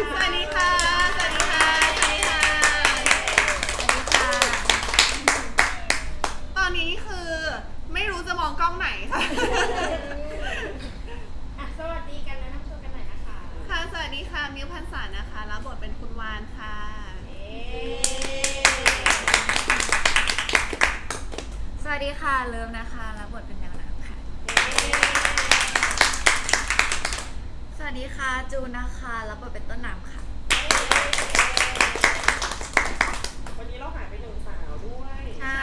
สวัสดีค่ะ สวัสดีค่ะ สวัสดีค่ะ ตอนนี้คือไม่รู้จะมองกล้องไหนค่ะ อะสวัสดีกันแนะนำตัวกันหน่อยนะคะค่ะ สวัสดีค่ะ มิวพันษานะคะ รับบทเป็นคุณวานค่ะ เอ๊ะสวัสดีค่ะ เลิฟนะคะ รับบทเป็นแมวน้ำค่ะ สวัสดีค่ะจูนนะคะ รับบทเป็นต้นน้ำค่ะ วันนี้เราหายไปหนึ่งสาวด้วย ใช่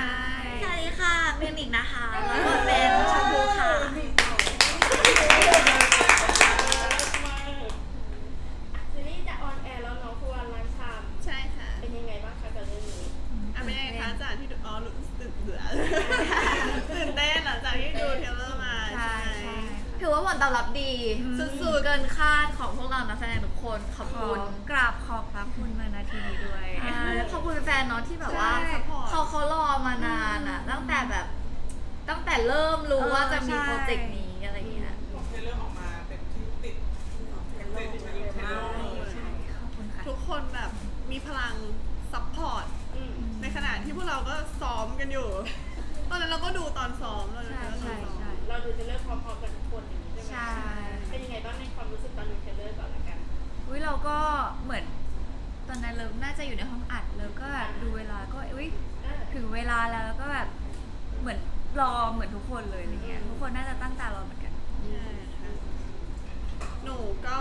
สวัสดีค่ะเมนิกนะคะ รับบทเป็นชมพูค่ะ ซีรีส์จะออนแอร์แล้วเน้องควรรันชาม ใช่ค่ะ เป็นยังไงบ้างคะกับเรื่องนี้ อะเป็นยังไงคะจากที่ดูอ๋อรู้สึกตื่นเบื่อ ตื่นเต้นหลังจากที่ดูเทรลเลอร์มา ใช่ใช่ถือว่าผล ตอบรับดีสุดๆเกินคาดของพวกเรานักแสดงทุกคนขอบคุณกราบขอบพระคุณมานาทีนี้ด้วยขอบคุณแฟนๆเนาะที่แบบว่าใช่ support เขาเขารอมานานอะตั้งแต่แบบ ตั้งแต่เริ่มรู้ว่าจะมีใช่ โปรเจกต์นี้อะไรอย่างเงี้ยบอกเทรลเลอร์ออกมาเต็มที่ติดเต็มที่เป็นเทรลเลอร์เลยใช่ขอบคุณค่ะ ทุกคนแบบมีพลังซัพพอร์ตอืมในขณะที่พวกเราก็ซ้อมกันอยู่ ตอนนั้นเราก็ดูตอนซ้อมเราดูใช่ตอนซ้อมใช่เราดูจะเริ่มพร้อมๆกันทุกคนอย่างนี้ใช่ไหมใช่ เป็นยังไงบ้างในความรู้สึกตอนดูเทรลเลอร์ก่อนละกันอุ้ยเราก็เหมือนตอนนั้นเลิฟน่าจะอยู่ในห้องอัดเลิฟก็แบบดูเวลาก็อุ้ยเออถึงเวลาแล้วแล้วก็แบบเหมือนรอเหมือนทุกคนเลยอะไรเงี้ยทุกคนน่าจะตั้งตารอเหมือนกัน ใช่ค่ะหนูก็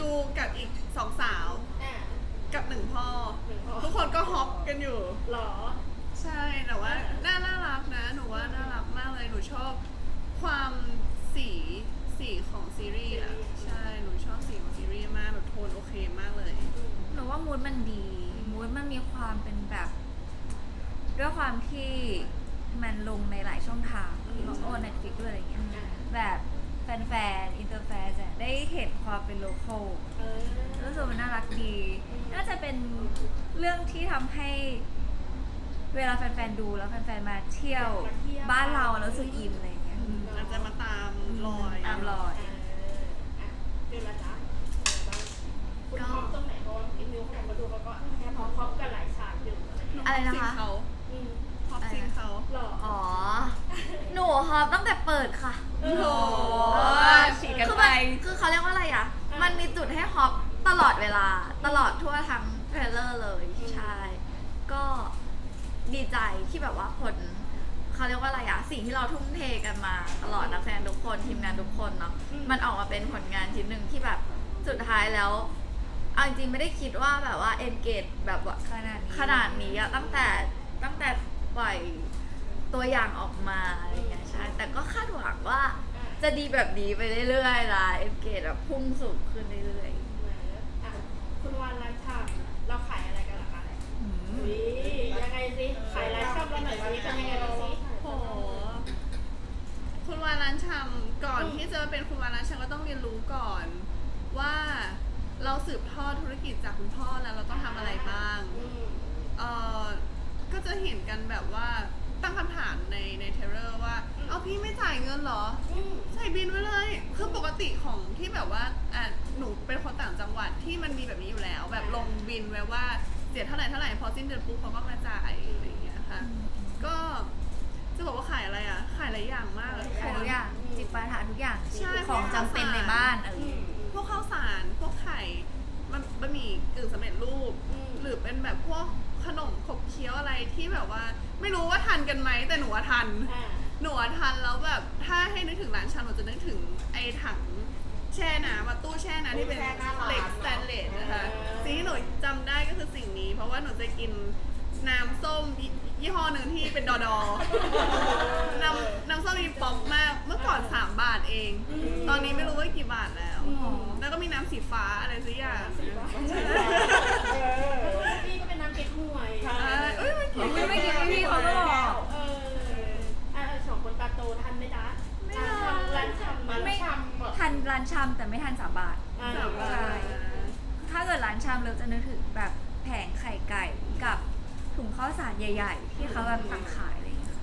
ดูกับอีกสองสาวอะกับหนึ่งพ่อ หนึ่งพ่อทุกคนก็ฮอปกันอยู่ หรอ ใช่แต่ว่าน่าน่ารักนะ หนูว่าน่ารักมากเลยหนูชอบความ สีสีของซีรีส์อะใช่หนูชอบสีของซีรีส์มากแบบโทนโอเคมากเลย หนูว่ามูดมันดี มูดมันมีความเป็นแบบ ด้วยความที่มันลงในหลายช่องทางอืมโอ้เน็ตฟิกด้วยอะไรเงี้ยอะแบบแฟนๆอินเตอร์แฟนจะได้เห็นความเป็นโลคอลเออรู้สึกมันน่ารักดี น่าจะเป็นเรื่องที่ทำให้เวลาแฟนๆดูแล้วแฟนๆมาเที่ยวบ้านเราแล้วรู้สึกอินอะไรเงี้ยอืมอาจจะมาตาม รอย ตามรอยเอออะดูละจ๊ะเป็นยังไงบ้างคุณพร้อมตรงไหนเพราะว่าไอ้นิวเขาบอกมาดูเขาก็แอบพร้อมกันหลายฉากอยู่อะไรอย่างเงี้ยอะไรนะคะซิงเขาอืมฮอปซิงเขาหรออ๋อ หนูฮอปตั้งแต่เปิดค่ะ โอ้โหฉีดกันไปคือเขาเรียกว่าอะไรอะอ่ามัมันมีจุดให้ฮอปตลอดเวลา ตลอดทั่วทั้งเทรลเลอร์เลยอืมใช่ ก็ดีใจที่แบบว่าผล เขาเรียกว่าอะไรอะสิ่งที่เราทุ่มเทกันมา ตลอดนักแสดงทุกคนทีมงานทุกคนเนาะมันออกมาเป็นผลงานชิ้นหนึ่งที่แบบสุดท้ายแล้วเอาจริงๆไม่ได้คิดว่าแบบว่าเอนเกจแบบว่า ขนาดนี้ขนาดนี้อะตั้งแต่ตั้งแต่ปล่อยตัวอย่างออกมาอะไรอย่างเงี้ยใช่แต่ก็คาดหวังว่าจะดีแบบนี้ไปเรื่อยๆล่ะเอ็มเกตแบบพุ่งสูงขึ้นเรื่อยอะคุณวานร้านชามเราขายอะไรกันล่ะคะอุ้ยยังไงสิขายร้านชามเราหน่อยสิเป็นยังไงบ้างสิโห คุณวานร้านชำก่อนอืม ที่จะมาเป็นคุณวานร้านชำก็ต้องเรียนรู้ก่อน ว่าเราสืบทอดธุรกิจจากคุณพ่อแล้วเราต้องทำอะไรบ้าง อืม เออก็จะเห็นกันแบบว่าตั้งคำถามในในเทเลอร์ว่า อืม เอาพี่ไม่จ่ายเงินเหรอ อืม ใส่บินไว้เลย คือปกติของที่แบบว่าอะหนูเป็นคนต่างจังหวัดที่มันมีแบบนี้อยู่แล้ว แบบลงบินไว้ว่าเสียเท่าไหร่เท่าไหร่พอสิ้นเดือนปุ๊บเขาก็มาจ่ายอะไรอย่างเงี้ยค่ะ ก็ จะบอกว่าขายอะไรอะ ขายหลายอย่างมากเลยๆขายทุกอย่างจิบปาถาทุกอย่างใช่ ของจำเป็นในบ้านเออือมพวกข้าวสาร พวกไข่มันบะหมี่กึ่งสำเร็จรูปอืมหรือเป็นแบบพวกขนมขบเคี้ยวอะไรที่แบบว่า ไม่รู้ว่าทันกันไหมแต่หนูว่าทัน อ่าหนูอะทันแล้วแบบถ้าให้นึกถึงร้านชาหนูจะนึกถึงไอ้ถังแช่น้ำอะตู้แช่น้ำที่เป็นตู้แช่หน้าร้านเหล็กสแตนเลสนะคะเออสิ่งที่หนูจำได้ก็คือสิ่งนี้ เพราะว่าหนูจะกินน้ำส้ม ยี่ยี่ห้อหนึ่งที่เป็นดอดอน้ำน้ำส้มมีป๊อปมาก เมื่อก่อน 3 บาทเอง ตอนนี้ไม่รู้ว่ากี่บาทแล้ว แล้วก็มีน้ำสีฟ้าอะไรสักอย่างพี่ก็เป็นน้ำเก๊กฮวยใช่เอ้ยมันเขียนไม่กินพี่เขาก็บอก เอออะสองคนตาโตทันไหมจ๊ะไม่ทันร้านชำร้านไม่ชำอะทันร้านชามแต่ไม่ทันสามบาท อ่าสามบาใช่ทถ้าเกิดร้านชามเราจะนึกถึงแบบแผงไข่ไก่กับ ถุงข้าวสารใหญ่ ๆ ที่เขาแบบตั้งขายอะไรอย่างเงี้ย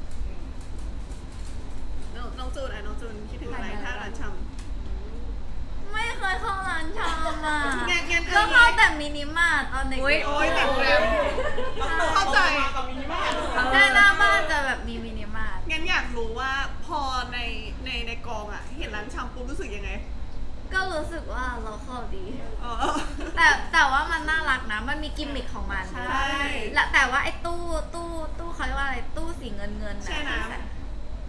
น้องน้องจูนอะน้องจูนคิดถึงอะไรถ้าร้านชำ ไม่เคยเข้าร้านชามอะงั้นงั้นมินิมาร์ทตอนเด็กโอ้ยๆโอ้ยติดแกรม เข้าใจมากับมินิมาร์ทแค่หน้าบ้านจะแบบมีมินิมาร์ทงั้นอยากรู้ว่าพอในในในกองอะ เห็นร้านชำปุ๊บรู้สึกยังไง ก็รู้สึกว่าเราเข้าดี อ๋อ แต่แต่ว่ามันน่ารักนะ มันมีกิมมิคของมันใช่และแต่ว่าไอ้ตู้ตู้ตู้เขาเรียกว่าอะไรตู้สีเงินเงินใช่นะ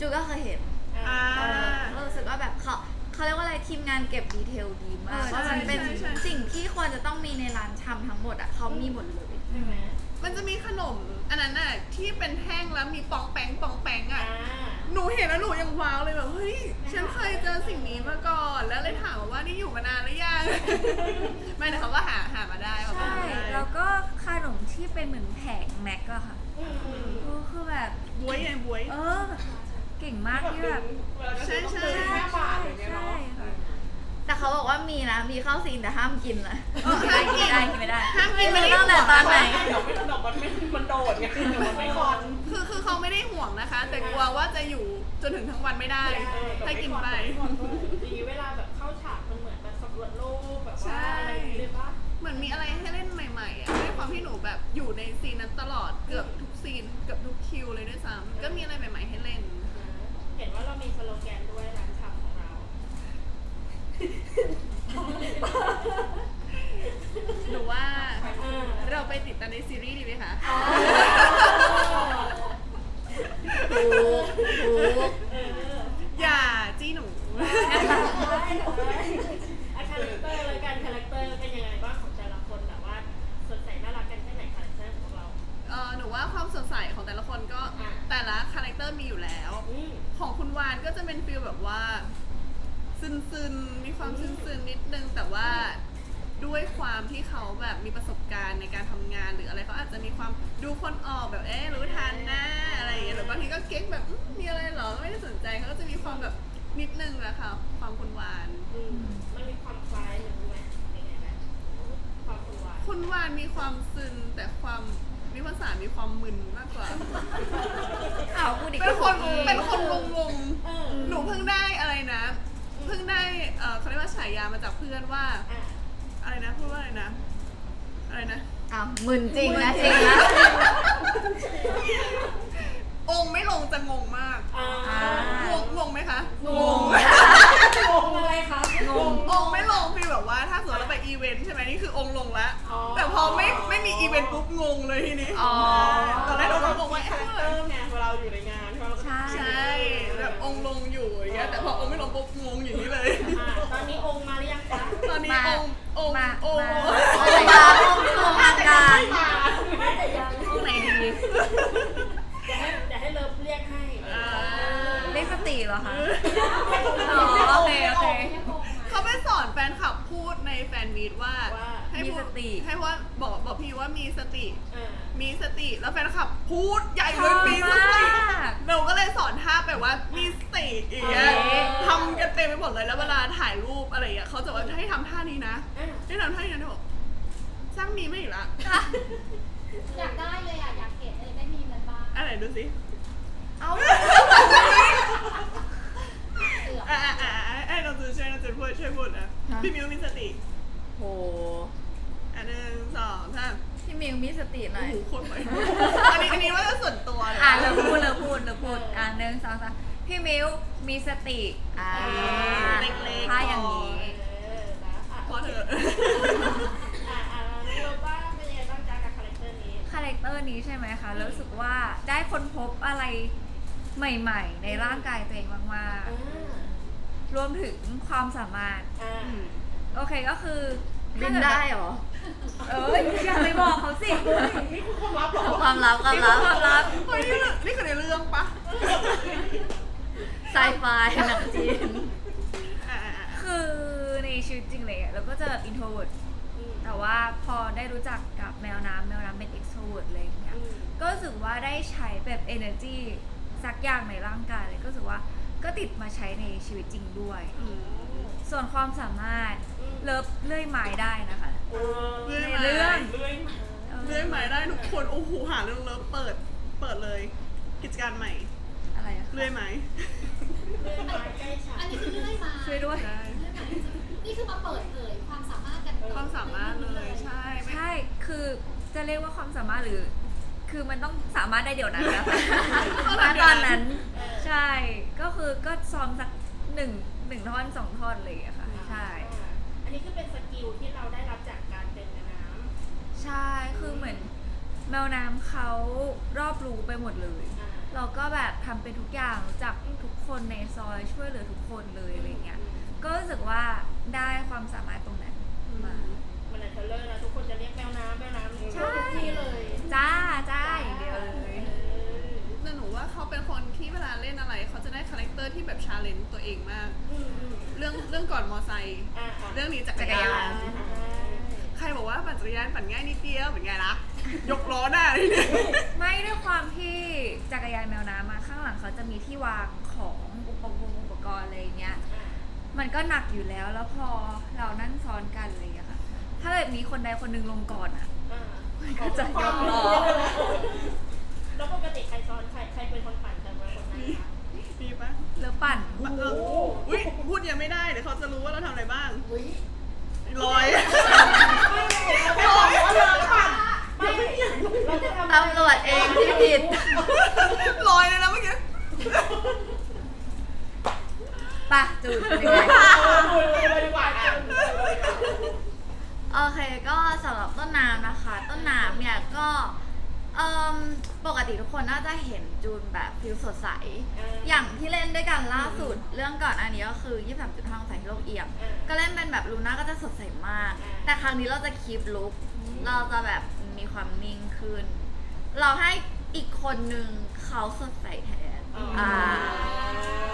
จูก็เคยเห็นอ่า เออก็รู้สึกว่าแบบเขาเขาเรียกว่าอะไรทีมงานเก็บดีเทลดีมาเอกอว่ามันเป็นใช่ใช่ใช่ สิ่งที่ควรจะต้องมีในร้านชำทั้งหมดอะเขามีหมดเลยใช่ไหมมันจะมีขนม อันนั้นน่ะที่เป็นแท่งแล้วมีปอง วยไงบวยเออ เก่งมากที่แบบใช่ใช่ห้าบาทอย่างเงี้ยใช่เนาะค่ะแต่เขาบอกว่ามีนะมีข้าวซีนแต่ห้ามกินนะเออห้ามกิน ได้กินไม่ได้ห้ามกินไม่ไม่รู้ได้ตั้งแต่ตอนไหน เดี๋ยวไม่เดี๋ยวมันไม่มันโดดไงเดี๋ยวมันไม่คอน คือคือเขาไม่ได้ห่วงนะคะ แต่กลัวว่าจะอยู่จนถึงทั้งวันไม่ได้ ถ้ากินไป ดีเวลาแบบเข้าฉากมันเหมือนแบบสำรวจโลกแบบว่าอะไรอย่างเงี้ยเลยปะ เหมือนมีอะไรให้เล่นใหม่ๆอะด้วยความที่หนูแบบอยู่ในซีนนั้นตลอดเกือบทุกซีนเกือบทุกคิวเลยด้วยซ้ำก็มีอะไรใหม่ๆให้เล่น เห็นว่าเรามีสโลแกนด้วยร้านชำของเรา หนูว่า อ่า เราไปติดตามในซีรีส์ดีไหมคะ ถูกถูก เออ อย่าจี้หนู อะคาแรคเตอร์เลยกันคาแรคเตอร์เป็นยังไงบ้างของแต่ละคนแบบว่าสดใสน่ารักกันแค่ไหนคาแรคเตอร์ของเรา เออหนูว่าความสดใสของแต่ละคนก็ อะ แต่ละคาแรคเตอร์มีอยู่แล้ว อืม ของคุณวานก็จะเป็นฟีลแบบว่า ซึนๆ มีความซึนๆ นิดนึง แต่ว่าด้วยความที่เขาแบบมีประสบการณ์ในการทำงาน หรืออะไรเขาอาจจะมีความดูคนออกแบบเอ๊ะรู้ทันนะอะไรอย่างเงี้ยหรือบางที ก็เก๊กแบบอื้อมีอะไรเหรอไม่ได้สนใจเขาก็จะมีความแบบนิดนึงแหละค่ะ ความคุณวาน อืมมันมีความคล้ายหรือไหมเป็นไงไหมความคุณวานคุณวานมีความซึนแต่ความมีภาษามีความมึนมากกว่าเอาพูดอีกเป็นคนเป็นคนงงเออๆหนูเพิ่งได้อะไรนะ เพิ่งได้เออเขาเรียกว่าฉายามาจากเพื่อนว่า อะอะไรนะพูดว่าอะไรนะ อะไรนะ อ้าวมึนจริงนะจริงนะ องค์ไม่ลงจะงงมากอ่าอ่างงงงไหมคะงง งงอะไรคะงง องค์ไม่ลงฟีลแบบว่าถ้าสมมติเราไปอีเวนต์ใช่ไหมนี่คือองค์ลงแล้ว อ๋อ แต่พอไม่ไม่มีอีเวนต์ปุ๊บงงเลยทีนี้อ๋อ ตอนแรกเราก็งงว่าคาเอ๊แรคเตอะอร์ไงเวลาเราอยู่ในงานใช่ไหมเราก็ใช่ใช่แบบองค์ลงอยู่อย่างเงี้ยแต่พอองค์ไม่ลงปุ๊บงงอย่างนี้เลย อ่าตอนนี้องค์มาหรือยังคะ ตอนนี้มาองค์องค์มาองค์มา อะไรนะโครงการ น่าจะยัง ห้องไหนดี เดี๋ยวให้เดี๋ยวให้เลิฟเรียกให้ อ่า เรียกสติเหรอคะ อ๋อโอเคโอเค เขาไปสอนแฟนคลับพูดในแฟนมีตว่า ว่า ให้พูด มีสติ ให้ว่าบอกบอกพี่ว่ามีสติ อ่า มีส ติแล้วแฟนคลับพูดใหญ่เลยชอบมีสติมากหนูก็เลยสอนท่าแบบว่ามีสติอย่างเงี้ยเอ๊ะทำกันเต็มไปหมดเลยแล้วเวลาถ่ายรูปอะไรอย่างเงี้ยเขาจะว่าให้ทำท่านี้นะอ่าให้ทำท่านี้นะหนูบอกสร้างมีไม่อีกละอยากได้เลยอะ อยากเห็นเลยได้มีมันบ้างอะไรดูสิ เอา เสือก อ่าอ่าอ่าไอ้น้องจูช่วยน้องจูพูดช่วยพูดนะพี่มิวมีสติ โห อันหนึ่งสองสาม พี่มิวมีสติหน่ โอ้ อย โหโคตรไปอันนี้อันนี้ว่าจะส่วนตัวเลย อะเราพูดเราพูดเราพูด อ่ะหนึ่งสองสามพี่มิวมีสติอ่าเล็กๆ ถ้าอย่างนี้ เออนะอะพอเถอะอ่าอ่าเลิฟบ้างเป็นยังไงบ้างจ้ากับคาแรคเตอร์นี้ คาแรคเตอร์นี้ใช่ไหมคะแล้วรู้สึกว่าได้ค้นพบอะไรใหม่ๆ ในร่างกายตัวเองมากอ่าๆ รวมถึงความสามารถ อ่า โอเคก็คือ บินได้เหรอ เอ้ยอย่าไปบอกเขาสิ นี่คือความลับเหรอความลับความลับความลับเฮ้ยนี่คือนี่คือในเรื่องปะไซไฟหนังจีน อ่าอ่าอ่าคือในชีวิตจริงเลยอะเราก็จะแบบ introvert อืมแต่ว่าพอได้รู้จักกับแมวน้ำแมวน้ำเป็น extrovert อะไรอย่างเงี้ย อืมก็รู้สึกว่าได้ใช้แบบ energy สักอย่างในร่างกายเลยก็รู้สึกว่าก็ติดมาใช้ในชีวิตจริงด้วย อืมส่วนความสามารถอืม เลิฟเลื่อยไม้ได้นะคะเออเรื่อยในมาเรื่องเลื่อยมาเรื่อยมาได้ทุกคนโอ้โหหาเรื่องเลิฟเปิด เปิดเลย กิจการใหม่ อะไรอะคะเรื่อยไหมเลื่อยมาใกล้ฉันอันนี้คือเลื่อยมาช่วยด้วยใช่เลื่อยมาจริงๆนี่คือมาเปิดเผยความสามารถกันความสามารถเลยใช่ไม่คือจะเรียกว่าความสามารถหรือ คือมันต้องสามารถได้เดี๋ยวนั้นนะคะต้องณทำเดี๋ยวนั้นตอนนั้น ใช่ ก็คือก็ซ้อมสักหนึ่งหนึ่งท่อนสองท่อนเลยอะค่ะใช่ อันนี้คือเป็นสกิลที่เราได้รับจากการเป็นนางงามใช่ คือเหมือนแมวน้ำเขารอบรู้ไปหมดเลยอ่าเราก็แบบทำเป็นทุกอย่างรู้จักทุกคนในซอยช่วยเหลือทุกคนเลยอะไรเงี้ย ก็รู้สึกว่าได้ความสามารถตรงนั้นมามันในเทรลเลอร์แล้วทุกคนจะเรียกแมวน้ำแมวน้ำใช่ทุกที่เลย จ้าจ้าอย่างเดีย วเลยแต่หนูว่าเขาเป็นคนที่เวลาเล่นอะไร เขาจะได้คาแรคเตอร์ที่แบบชาเลนจ์ตัวเองมาก อืมอืมเรื่องเรื่องก่อนมอไซค์อ่าเรื่องนี้จักรยาน ใครบอกว่าปั่นจักรยานปั่นง่ายนิดเดียวเป็นไงล่ะ ยกล้อได้เลยเนี่ย ไม่ด้วยความที่จักรยานแมวน้ำมาข้างหลังเขาจะมีที่วางของอุปกรณ์อุปกรณ์อะไรเงี้ย มันก็หนักอยู่แล้วแล้วพอเรานั่งซ้อนกันอะไรอย่างเงี้ยค่ะ ถ้าแบบมีคนใดคนหนึงลงก่อนอะก็จะยกล้อ แล้วปกติใครซ้อน ใครใครเป็นคนปั่นใครเป็นคนนั่งคะมีปะแล้วปั่นเอออุ้ยพูดยังไม่ได้เดี๋ยวเขาจะรู้ว่าเราทำอะไรบ้างลอยไม่บอกว่าเราปั่นไม่เราจะทำตำรวจเองที่ผิดลอยเลยนะเมื่อกี้ปะจูดเป็นยังไงคุยเลยดีกว่าอะโอเคก็สำหรับต้นน้ำนะคะ ต้นน้ำเนี่ยก็ เอิ่มปกติทุกคนน่าจะเห็นจูนแบบฟิลสดใส อย่างที่เล่นด้วยกันล่าสุดเรื่องก่อนอันนี้ก็คือ23.5องศาที่โลกเอียงก็เล่นเป็นแบบลูน่าก็จะสดใสมากแต่ครั้งนี้เราจะคีปลุกเราจะแบบมีความนิ่งขึ้น เราให้อีกคนนึงเขาสดใสแทนอ่า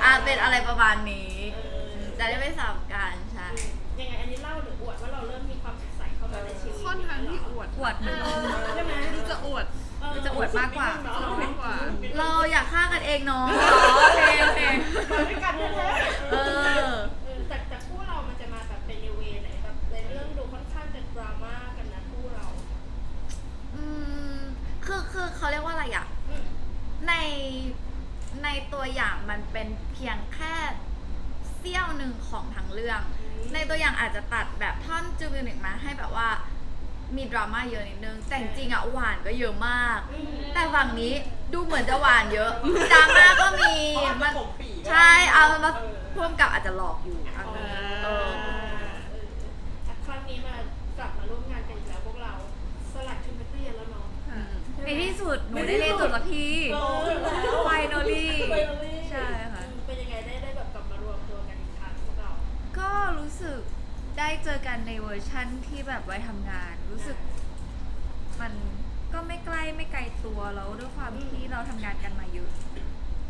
อ่าเป็นอะไรประมาณนี้จะได้ไม่สามกันใช่ยังไงอันนี้เล่าหรืออวดว่าเราเริ่มมีความสดใสเข้ามาในชีวิตค่อนข้างที่อวด ปวดเออใช่ไหมดูจะอวด จะอวดมากกว่ามากกว่า เราอยากฆ่ากันเองเนาะโอเคโอเคมาด้วยกันแท้ๆเออเออแต่แต่คู่เรามันจะมาแบบเป็นในเวไหนแบบในเรื่องดูค่อนข้างจะดราม่ากันนะคู่เรา อืมคือคือเขาเรียกว่าอะไรอะอืมในในตัวอย่างมันเป็นเพียงแค่เสี้ยวหนึ่งของทั้งเรื่องในตัวอย่างอาจจะตัดแบบท่อนจูบิวนิกมาให้แบบว่า มีดราม่าเยอะนิดนึง แต่จริงๆอะหวานก็เยอะมากอืมแต่ฝั่งนี้ดูเหมือนจะหวานเยอะดราม่าก็มีมัมันนผมปีกใช่เอามันมาพ่วงกับอาจจะหลอกอยู่อันเอนี้อเอออะครั้งนี้มากลับมาร่วมงานกันอีกแล้วพวกเราสลัดชุดนักเรียนแล้วเนาะในที่สุดหนูได้เรียนจบสักทีเออแล้ว finally Finally ใช่ค่ะ เป็นยังไงได้ได้แบบกลับมารวมตัวกันอีกครั้งพวกเรา ก็รู้สึก ได้เจอกันในเวอร์ชั่นที่แบบไว้ทำงาน รู้สึก มันก็ไม่ใกล้ไม่ไกลตัวแล้วด้วยความที่เราทำงานกันมาเยอะ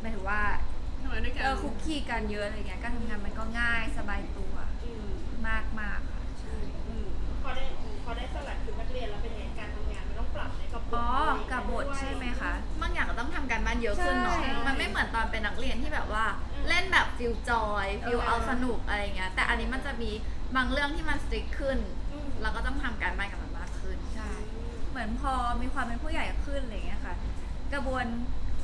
หมายถึงว่าทำไมด้วยกันเออคุกคีกันเยอะอะไรเงี้ยการทำงานมันก็ง่ายสบายตัวอืมมากมากๆค่ะใช่อืมพอได้พอได้สลัดชุดนักเรียนแล้วเป็นยังไงการทำงานมันต้องปรับในกับบทอ๋ออะไรกับบทด้วยใช่ไหมคะ บางอย่างก็ต้องทำการบ้านเยอะขึ้นเนาะใช่ มันไม่เหมือนตอนเป็นนักเรียนที่แบบว่า เล่นแบบฟิลจอยฟิลเออเอาสนุกอะไรเงี้ยแต่อันนี้มันจะมีบางเรื่องที่มันสตริกขึ้นอืมเราก็ต้องทำการบ้านกับมันมากขึ้น ใช่เหมือนพอมีความเป็นผู้ใหญ่ขึ้นอะไรเงี้ยค่ะ กระบวน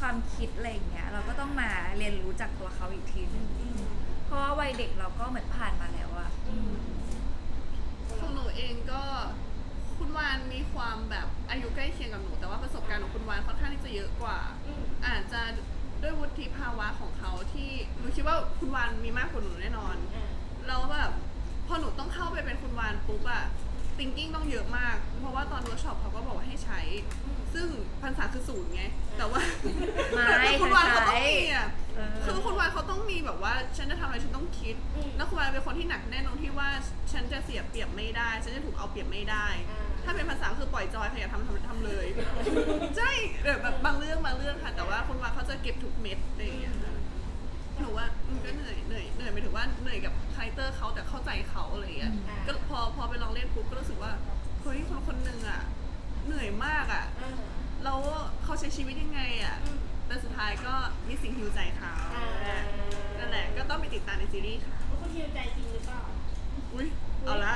ความคิดอะไรเงี้ยเราก็ต้องมาเรียนรู้จากตัวเขาอีกทีหนึงเพราะว่าวัยเด็กเราก็เหมือนผ่านมาแล้วอะของหนูเองก็คุณวานมีความแบบอายุใกล้เคียงกับหนู แต่ว่าประสบการณ์ของคุณวานค่อนข้างที่จะเยอะกว่าอืมอาจจะ ด้วยวุฒิภาวะของเขาที่หนูคิดว่าคุณวานมีมากกว่าหนูแน่นอนอ่าแล้วแบบพอหนูต้องเข้าไปเป็นคุณวานปุ๊บอะ thinking ต้องเยอะมาก เพราะว่าตอนเวิร์กช็อปเขาก็บอกว่าให้ใช้ ซึ่งภาษาคือศูนย์ไง แต่ว่าไม่แต่คุณวานเขาต้องใช้มีอะเออ คือคุณวานเขาต้องมีแบบว่า ฉันจะทำอะไรฉันต้องคิด อืมแล้วคุณวานเป็นคนที่หนักแน่นตรงที่ว่าฉันจะเสียเปรียบไม่ได้ ฉันจะถูกเอาเปรียบไม่ได้ อ่า ถ้าเป็นภาษาคือปล่อยจอยใครอยากทำทำทำเลย ใช่แบบบางเรื่องบางเรื่องค่ะ แต่ว่าคุณวานเขาจะเก็บทุกเม็ดอะไรอย่างเงี้ยค่ะ หนูว่ามันก็เหนื่อยเหนื่อยเหนื่อยหมายถึงว่าเหนื่อยกับคาแรคเตอร์เขาแต่เข้าใจเขาอะไรอย่างเงี้ย อ่า ก็พอพอไปลองเล่นปุ๊บก็รู้สึกว่าเฮ้ยคนคนหนึ่งอะเหนื่อยมากอะอ่าแล้วเขาใช้ชีวิตยังไงอะ อืม แต่สุดท้ายก็มีสิ่งฮิวใจเขาอ่า นั่นแหละก็ต้องไปติดตามในซีรีส์ค่ะคุณฮิวใจจริงหรือเปล่าอุ้ยเอาละ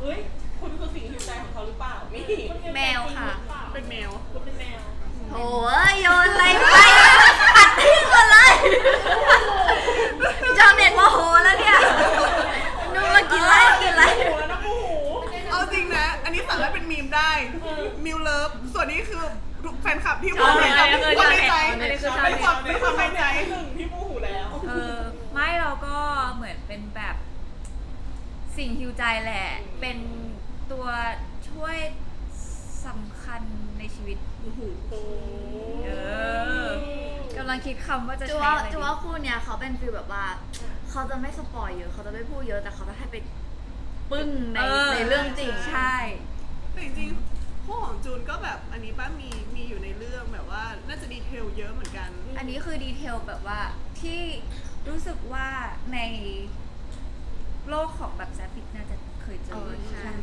เฮ้ยคุณคือสิ่งหิวใจของเขาหรือเปล่านี่คุณฮิวใจจริงหรือเปล่าเป็นแมว คุณเป็นแมว โอ้ยโยนอะไรไปตัดทิ้งห มดเลยชาวเน็ตโมโหแล้วเนี่ยดูมากินไรกินไรหัวนะโอ้โหเอาจริงนะ อันนนี้สามารถเป็นมีมได้ มิวเลิฟ ส่วนนี้คือแฟนคลับที่เอพูดอในใจเออพูดในใจอันนี้คือชาวเป็นเน็ตความเป็นความในใจ หนึ่งพี่มูหูแล้ว เออไม่เราก็เหมือนเป็นแบบสิ่งฮิวใจแหละ เป็นตัวช่วยสำคัญในชีวิตเออกำลังคิดคำว่าจะจูใช้ว่าอะไรจูดีว่าคู่เนี้ยเขาเป็นฟีลแบบว่า เขาจะไม่สปอยเยอะเขาจะไม่พูดเยอะแต่เขาจะให้ไปปึ้งในในเรื่องจริงใช่ แต่จริงๆคู่ของจูนก็แบบอันนี้ป้ามีมีอยู่ในเรื่องแบบว่าน่าจะดีเทลเยอะเหมือนกัน อันนี้คือดีเทลแบบว่าที่รู้สึกว่าในโลกของแบบแซฟิกน่าจะเคยเจเอออใช่ใช่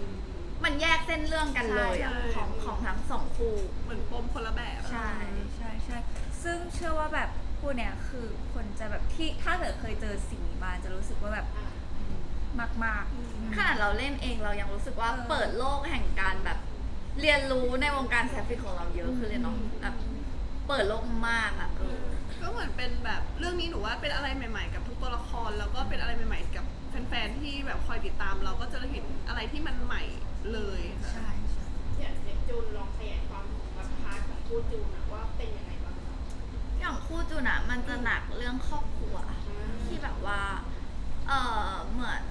มันแยกเส้นเรื่องกันเลยอะใช่ ของของทั้งสองคู่ เหมือนปมคนละแบบใช่ใช่ใช่ ซึ่งเชื่อว่าแบบคู่เนี้ยคือคนจะแบบที่ถ้าเกิดเคยเจอสิ่งนี้มาจะรู้สึกว่าแบบมากมากๆขนาดเราเล่นเองเรายังรู้สึกว่าเออ เปิดโลกแห่งการแบบเรียนรู้ในวงการแซฟฟิกของเราเยอะขึ้นเลยเนาะแบบเปิดโลกมากอะเออ ก็เหมือนเป็นแบบเรื่องนี้หนูว่าเป็นอะไรใหม่ ๆ กับทุกตัวละครแล้วก็เป็นอะไรใหม่ ๆ กับแฟนๆที่แบบคอยติดตามเราก็จะเห็นอะไรที่มันใหม่เลยค่ะใช่ใช่เนี่ยเด็กจูนลองขยายความแบบพาร์ทของคู่จูนอะว่าเป็นยังไงบ้างอย่าง คู่จูนอะมันจะหนักเรื่องครอบครัวที่แบบว่า เออเหมือน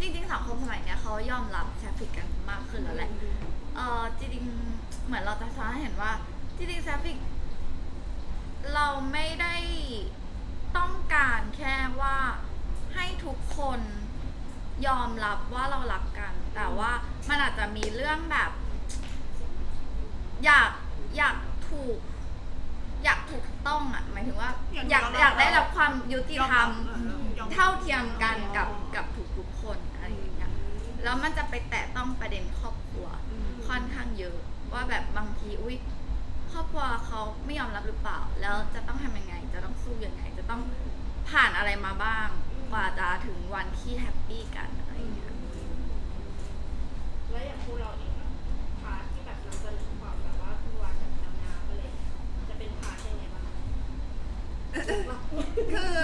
จริงๆสังคมสมัยเนี้ยเขายอมรับแซฟฟิกกันมากขึ้นแล้วแหละ เออจริงๆเหมือนเราจะสอนให้เห็นว่าจริงๆแซฟฟิกเราไม่ได้ต้องการแค่ว่าให้ทุกคนยอมรับว่าเรารักกัน แต่ว่ามันอาจจะมีเรื่องแบบ อยากอยากถูก อยากถูกต้องอะหมายถึงว่าอยากอยากอยากได้รับความยุติธรรมยอมรับเออยอมรับเท่าเทียมกันกับกับทุกๆคนอะไรอย่างเงี้ยแล้วมันจะไปแตะต้องประเด็นครอบครัวอืมค่อนข้างเยอะ ว่าแบบบางทีอุ้ยครอบครัวเขาไม่ยอมรับหรือเปล่า แล้วจะต้องทำยังไง จะต้องสู้ยังไง จะต้องผ่านอะไรมาบ้างกว่าจะถึงวันที่แฮปปี้กันอะไรอย่างเงี้ยแล้วอย่างคู่เราเอง คือ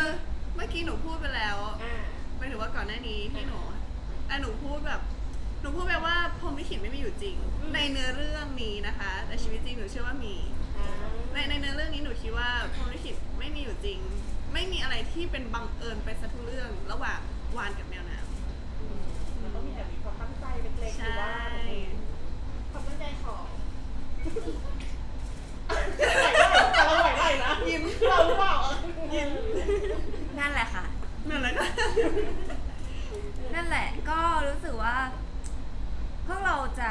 เมื่อกี้หนูพูดไปแล้วอ่าไม่ถือว่าก่อนหน้านี้ที่หนูแต่หนูพูดแบบหนูพูดไปว่าพรหมลิขิตไม่มีอยู่จริง อืม ในเนื้อเรื่องมีนะคะ แต่ชีวิตจริงหนูเชื่อว่ามี อ่าในในเนื้อเรื่องนี้หนูคิดว่าพรหมลิขิตไม่มีอยู่จริง ไม่มีอะไรที่เป็นบังเอิญไปซะทุกเรื่องระหว่างวานกับแมวน้มันต้องมีแอบมีความตั้งใจเล็กำๆอยู่ใช่ว่าความตั้งใจของ แต่เราไหวไหวนะยิ้มเราหรือเปล่ายิ้ม นั่นแหละค่ะ นั่นแหละค่ะ นั่นแหละก็รู้สึกว่า พวกเราจะ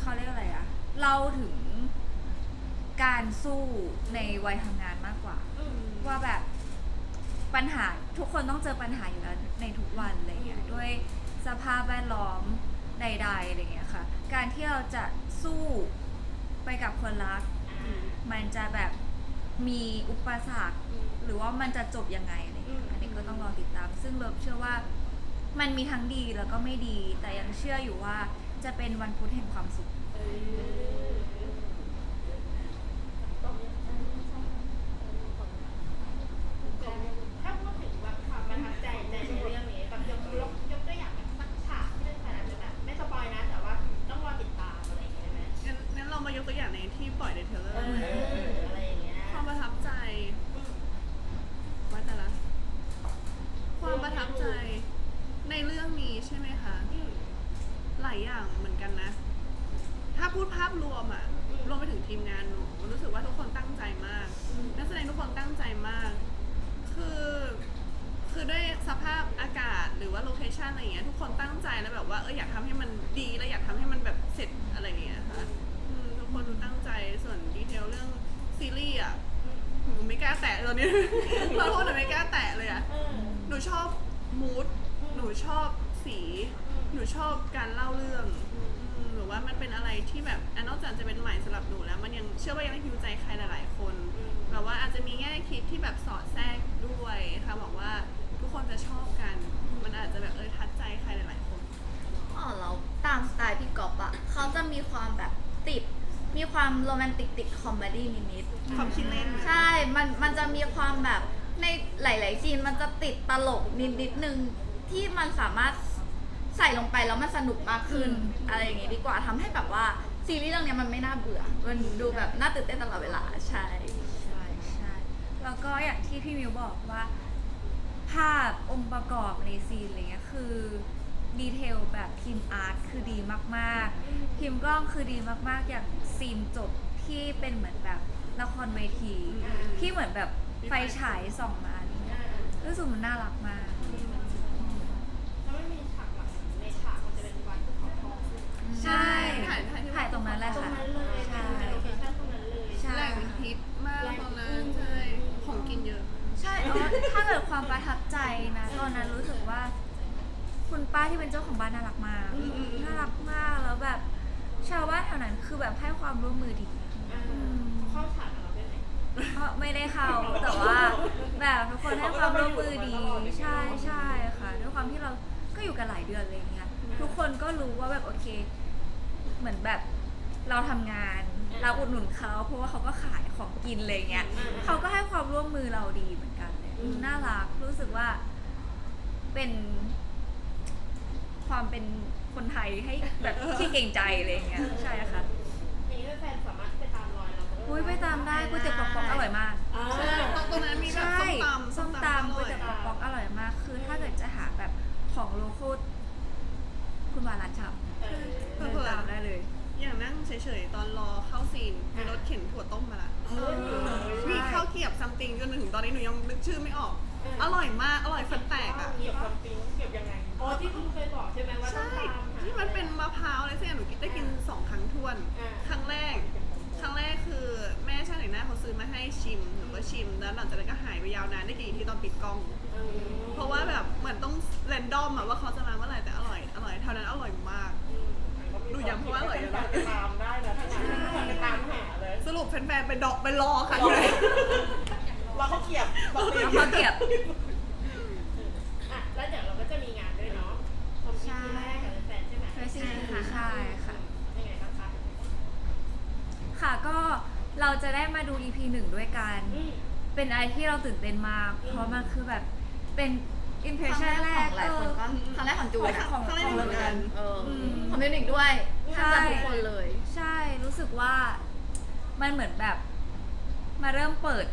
เขาเรียกอะไรอะเราถึงการสู้ในวัยทำงานมากกว่า อืม ว่าแบบปัญหาทุก คนต้องเจอปัญหาอยู่แล้วในทุกวันอะไรเงี้ยด้วยสภาพแวดล้อมใดๆอะไรเงี้ยค่ะ การที่เราจะสู้ไปกับคนรัก มันจะแบบมีอุปสรรคหรือว่ามันจะจบยังไงอะไรเงี้ยอันนี้ก็ต้องรอติดตาม ซึ่งเลิฟเชื่อว่ามันมีทั้งดีแล้วก็ไม่ดี แต่ยังเชื่ออยู่ว่าจะเป็นวันพุธแห่งความสุข เชื่อว่ายังฮิวใจใครหลาย ๆ คนแบบว่าอาจจะมีแง่คิดที่แบบสอดแทรกด้วยค่ะบอกว่าทุกคนจะชอบกัน มันอาจจะแบบเออทัดใจใครหลาย ๆ คน อ๋อเราตามสไตล์พี่ก๊อฟอะเขาจะมีความแบบติด มีความโรแมนติกติดคอมเมดี้นิดๆความคิดเล่นใช่ มันมันจะมีความแบบในหลายๆซีนมันจะติดตลกนิดนิดนึงที่มันสามารถใส่ลงไปแล้วมันสนุกมากขึ้นอะไรอย่างงี้ดีกว่าทำให้แบบว่า ซีรีส์เรื่องเนี้ยมันไม่น่าเบื่อ มันดูแบบน่าตื่นเต้นตลอดเวลาใช่ ใช่ใช่แล้วก็อย่างที่พี่มิวบอกว่า ภาพองค์ประกอบในซีนอะไรเงี้ยคือดีเทลแบบทีมอาร์ตคือดีมากๆ ทีมกล้องคือดีมากๆ อย่างซีนจบที่เป็นเหมือนแบบละครเวที ที่เหมือนแบบไฟฉายส่องมาอะไรเงี้ยรู้สึกมันน่ารักมาก เพราะไม่ได้เขาแต่ว่าแบบทุกคนให้ความร่วมมือดีใช่ใช่ค่ะด้วยความที่เราก็อยู่กันหลายเดือนอะไรอย่างเงี้ยทุกคนก็รู้ว่าแบบโอเค เหมือนแบบเราทำงาน เราอุดหนุนเขาเพราะว่าเขาก็ขายของกินอะไรเงี้ยเขาก็ให้ความร่วมมือเราดีเหมือนกันเลยน่ารักรู้สึกว่าเป็น ความเป็นคนไทยให้แบบที่เก่งใจอะไรอย่างเงี้ยใช่ค่ะอย่างนี้แฟนๆสามารถไปตามรอยเราด้อุ้ยไปตามได้ก๋วยเตี๋ยวปอกปอกอร่อยมากอ่าใช่ตรงนั้นมีแบบใช่ส้มตำส้มตำก๋วยอเตี๋ยวร่ปอกปอกอร่อยมาก คือถ้าเกิดจะหาแบบของโลโก้คุณวาร้านชำเออ เดินตามได้เลย อย่างนั่งเฉยๆ ตอนรอเข้าซีนมีรถเข็นถั่วต้มมาละเออมีข้าวเกรียบซัมติงจนถึงตอนนี้หนูยังนึกชื่อไม่ออกอร่อยมาก อร่อยฟันแตกอะ เกี่ยวกับปิ้งเกี่ยวยังไงอ๋อที่คุณเคยบอกใช่ไหมว่าต้องใช่ตามหา ที่มันเป็นมะพร้าวอะไรสักอย่างหนูได้กินสองครั้งทวน อ่า ครั้งแรก ครั้งแรกคือแม่ช่างแต่งหน้าเขาซื้อมาให้ชิมหนูก็ชิม แล้วหลังจากนั้นก็หายไปยาวนานได้กินอีกที่ตอนปิดกล้องเออเพราะว่าแบบเหมือนต้องแรนดอมอะว่าเขาจะมาเมื่อไหร่แต่อร่อยอร่อยเท่านั้นอร่อยมาก ดูย้ำเพราะว่าอร่อยอยู่แล้แล้ววไปตามได้นะถ้างั้นไปตามหาเลยสรุปแฟนๆไปดอกไปรอค่ะอยู่ไหนเราเขาเกียบบอกเลยเขาเกียบ อะแล้วเดี๋ยวเราก็จะมีงานด้วยเนาะชม ใช่ ที่แรกกับแฟนๆใช่ไหม เฟซซิ่งใช่ค่ะ ยังไงบ้างคะ ค่ะก็เราจะ ได้มาดู EP หนึ่งด้วยกัน อืม เป็นอะไรที่เราตื่นเต้นมากเพราะมันคือแบบเป็นครั้ง impression แรแรกกของหลายคนก็เออครั้งแรกของจูนอะของครั้งแรกเหมือนกัน เอออมของมิวนิกด้วยใช่แทบจะทุกคนเลย ใช่รู้สึกว่ามันเหมือนแบบ มาเริ่มเปิด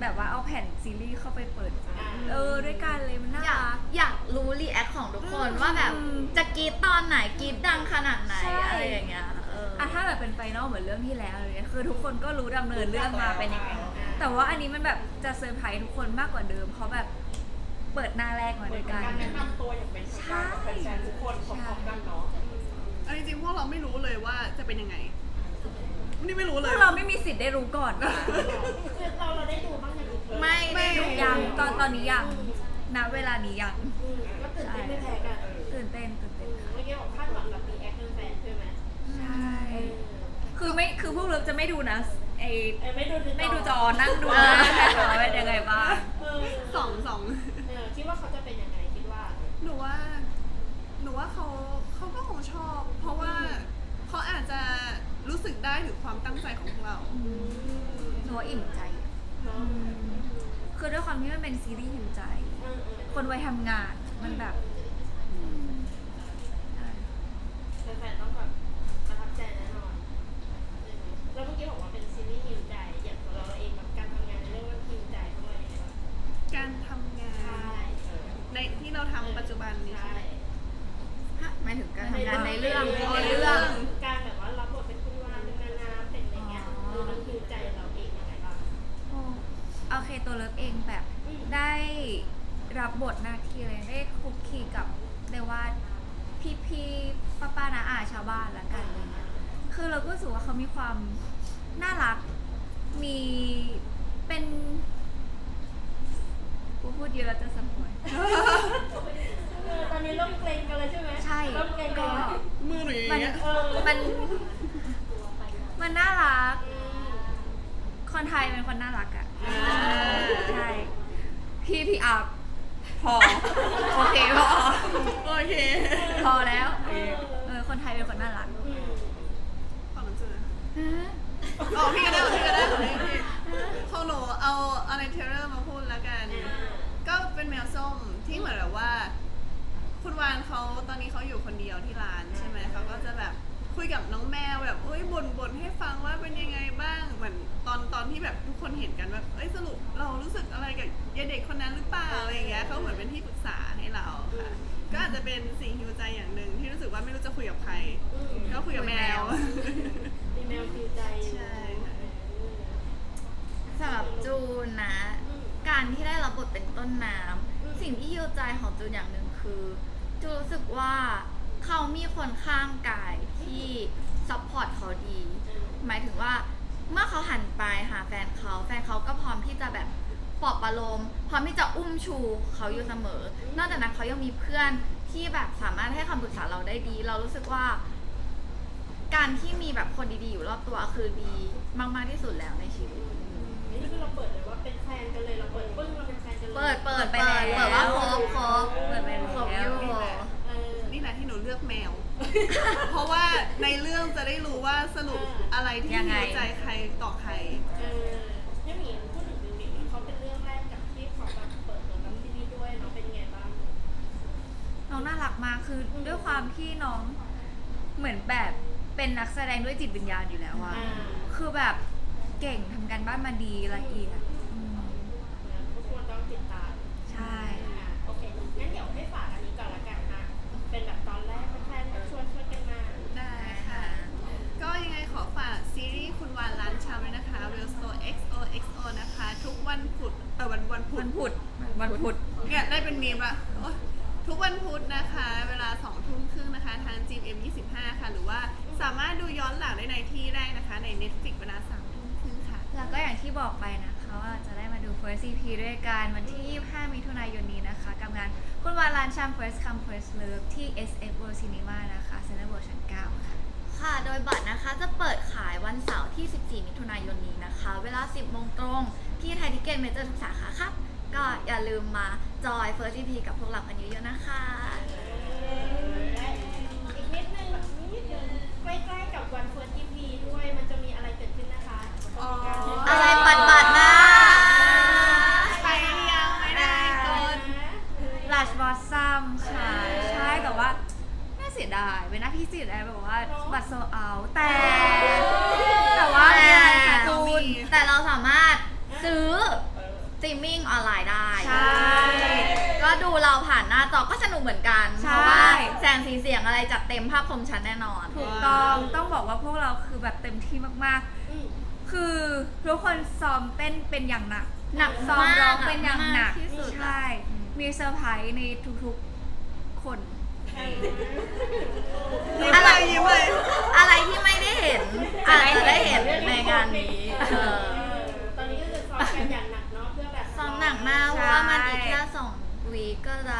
แบบว่าเอาแผ่นซีรีส์เข้าไปเปิดอ่าเออด้วยกันเลยมันน่าอยากรัก อยากรู้รีแอคของทุกคนอืมว่าแบบอืมจะกรีดตอนไหนกรีดดังขนาดไหนใช่ อะไรอย่างเงี้ยเออออะถ้าแบบเป็นไฟนอลเหมือนเรื่องที่แล้วเลยคือทุกคนก็รู้ดำเนินเรื่องมาเป็นยังไง แต่ว่าอันนี้มันแบบจะเซอร์ไพรส์ทุกคนมากกว่าเดิม เพราะแบบเปิดหน้าแรกมาเหมืด้อวนยกันการแนะนำตัวอย่างเป็นทางการกับแฟนๆทุกคนพร้อมๆกันเนาะเอาจริงๆพวกเราไม่รู้เลยว่าจะเป็นยังไง นี่ไม่รู้พเลวย กเราไม่มีสิทธิ์ได้รู้ก่อน คือเราเราได้ดูบ้างยังดูไม่ได้ดูยังตอนตอนนี้ยังณเวลานี้ยังอืมก็ตื่นเต้นไม่แพ้กัน ตื่นเต้นตื่นเต้นค่ะ เมื่อกี้บอกคาดหวังกับรีแอคแฟนๆใช่ไหม ใช่ คือไม่คือพวกเราจะไม่ดูนะไอเออไม่ดูไม่ดูจอนั่งดูนะว่าเป็นยังไงบ้างเออสองสองเออคิดว่าเขาจะเป็นยังไงคิดว่า หนูว่า หนูว่าเขาเขาก็คงชอบ เพราะว่าเขาอาจจะรู้สึกได้ถึงความตั้งใจของพวกเรา หนูว่าอิ่มใจ เนาะคือด้วยความที่มันเป็นซีรีส์หิวใจเออเออคนวัยทำงานมันแบบ เรื่องอ๋อในในเรื่เรื่อองงการแบบว่ารับบทเป็นคุณวานเป็นนานาเป็นอะไรเงี้ยอ๋อเออมันฮิวใจเราเองยังไงบ้างโอ้โอเคตัวเลิฟเองแบบอืม ได้รับบทหน้าที่เลยได้คุกคีกับเรียกว่าพี่พี่ป้าป้านาอาชาวบ้านละกันอะไรเงี้ยคือเราก็รู้สึกว่าเขามีความน่ารัก มีเป็นกูพูดเยอะแล้วจะสปอย มือหนูอย่างมันเงี้ยเออมันมันน่ารักอืมคนไทยเป็นคนน่ารักอะอ่าใช่พี่พี่อัพพอโอเคพอโอเคพอแล้วเออคนไทยเป็นคนน่ารักอืมฝั่งนั้นเจออ๋อพี่ก็ได้เหรอพี่ก็ได้เหรอพี่พี่ของหนูเอาอะไรเทเลอร์มาพูดแล้วกัน ก็เป็นแมวส้มที่เหมือนแบบว่า คุณววานเขาตอนนี้เขาอยู่คนเดียวที่ร้านใช่ไหมเขาก็จะแบบคุยกับน้องแมวแบบเอ้ยบ่นบ่นให้ฟังว่าเป็นยังไงบ้างเหมือนตอนตอนที่แบบทุกคนเห็นกันแบบเอ้ยสรุปเรารู้สึกอะไรกับยายเด็กคนนั้นหรือเปล่าอะไรอย่างเงี้ยเขาเหมือนเป็นที่ปรึกษาให้เราค่ะก็อาจจะเป็นสิ่งฮิวใจอย่างหนึ่งที่รู้สึกว่าไม่รู้จะคุยกับใครอืมก็คุยกับแมวมีแมวคิวใจใช่ค่ะสำหรับจูนนะอืมการที่ได้รับบทเป็นต้นน้อืมำสิ่งที่ฮิวใจของจูนอย่างหนึ่งคือ จูรู้สึกว่าเขามีคนข้างกายที่ซัพพอร์ตเขาดี หมายถึงว่าเมื่อเขาหันไปหาแฟนเขา แฟนเขาก็พร้อมที่จะแบบปลอบประโลมพร้อมที่จะอุ้มชูเขาอยู่เสมอ นอกจากนั้นเขายังมีเพื่อนที่แบบสามารถให้คำปรึกษาเราได้ดี เรารู้สึกว่า การที่มีแบบคนดีๆอยู่รอบตัวคือดีมากๆที่สุดแล้วในชีวิต นี่คือเราเปิดเลยว่าเป็นแฟนกันเลยเราเปิดปึ้งเราเป็นแฟนกันเลยเปิดเปิดไปเปิดแล้วเปิดว่าครบครบเปิดไปแล้วครบอยู่เออนี่แหละที่หนูเลือกแมว เพราะว่าในเรื่องจะได้รู้ว่าสรุปอะไรที่ยังไงฮิวใจใครต่อใคร เออนี่มีพูดถึงบิวบิวเขาเป็นเรื่องแรกกับที่เขาแบบเปิดตัวกับที่นี่ด้วยเนาะเป็นยังไงบ้างน้องน่ารักมากคือด้วยความที่น้องเหมือนแบบเป็นนักแสดงด้วยจิตวิญญาณอยู่แล้วอะอ่าคือแบบ เก่งทำการบ้านมาดีละเอียดอืมทุกคนต้องติดตามใช่ อะโอเค งั้นเดี๋ยวให้ฝากอันนี้ก่อนละกันนะ เป็นแบบตอนแรกแฟนๆมาชวนชวนกันมา ได้ค่ะ ก็ยังไงขอฝากซีรีส์คุณวานร้านชามด้วยนะคะ Real Store XOXO นะคะ ทุกวันพุธเออวันวันพุวัธนพุธวันพุธ เนี่ยได้เป็นมีมละโอ๊ยทุกวันพุธนะคะ เวลา2ทุ่มครึ่งนะคะ ทาง GM 25 ค่ะ หรือว่าสามารถดูย้อนหลังได้ในที่แรกนะคะ ใน Netflix เวลา3ทุ่มครึ่งค่ะ แล้วก็อย่างที่บอกไปนะคะว่าจะได้มาดู First EP ด้วยกันวันที่ 25 มิถุนายนนี้นะคะกับงานคุณวาลานชัม First Come First Love ที่ SF World Cinema นะคะเซ็นทรัลเวิลด์ชั้น9ค่ะ ค่ะ โดยบัตรนะคะจะเปิดขายวันเสาร์ที่ 14 มิถุนายนนี้นะคะ เวลา 10 โมงตรงที่ไทยทิเก็ตเมเจอร์ทุกสาขาครับ ก็อย่าลืมมาจอย First EP กับพวกเรากันเยอะๆนะคะอีกนิดนึงนิดนึงใกล้ๆกับวันเฟิร์ส EP ด้วย มันจะมีอะไรเกิดขึ้นนะคะ อ๋อ อะไรปัดปัดๆนะไปยังไม่ได้กด Lash Blossom ค่ะ ใช่แต่ว่าน่าเสียดายเป็นหน้าที่เสียดายแบบว่าบัตรโซเอาแต่ แต่ว่าแต่มีอะไรคะจูน แต่เราสามารถซื้อสตรีมมิ่งออนไลน์ได้ใช่ก็ดูเราผ่านหน้าจอก็สนุกเหมือนกันใช่เพราะว่าแสงสีเสียงอะไรจัดเต็มภาพคมชัดแน่นอน ถูกต้องต้องบอกว่าพวกเราคือแบบเต็มที่มากอืมๆ คือทุกคนซ้อมเต้นเป็นอย่างหนัก หนักซ้อมมากร้องเป็นอย่างหนักมากที่สุด ใช่ มีเซอร์ไพรส์ในทุกๆคนยิ้มเลยยิ้มเลยอะไรที่ไม่ได้เห็นอาจจะได้เห็นในงานนี้เออตอนนี้ก็คือซ้อมกันอย่างหนักเนาะเพื่อแบบซ้อมหนักมากเพราะว่ามันอีกแค่สองวีคก็จะ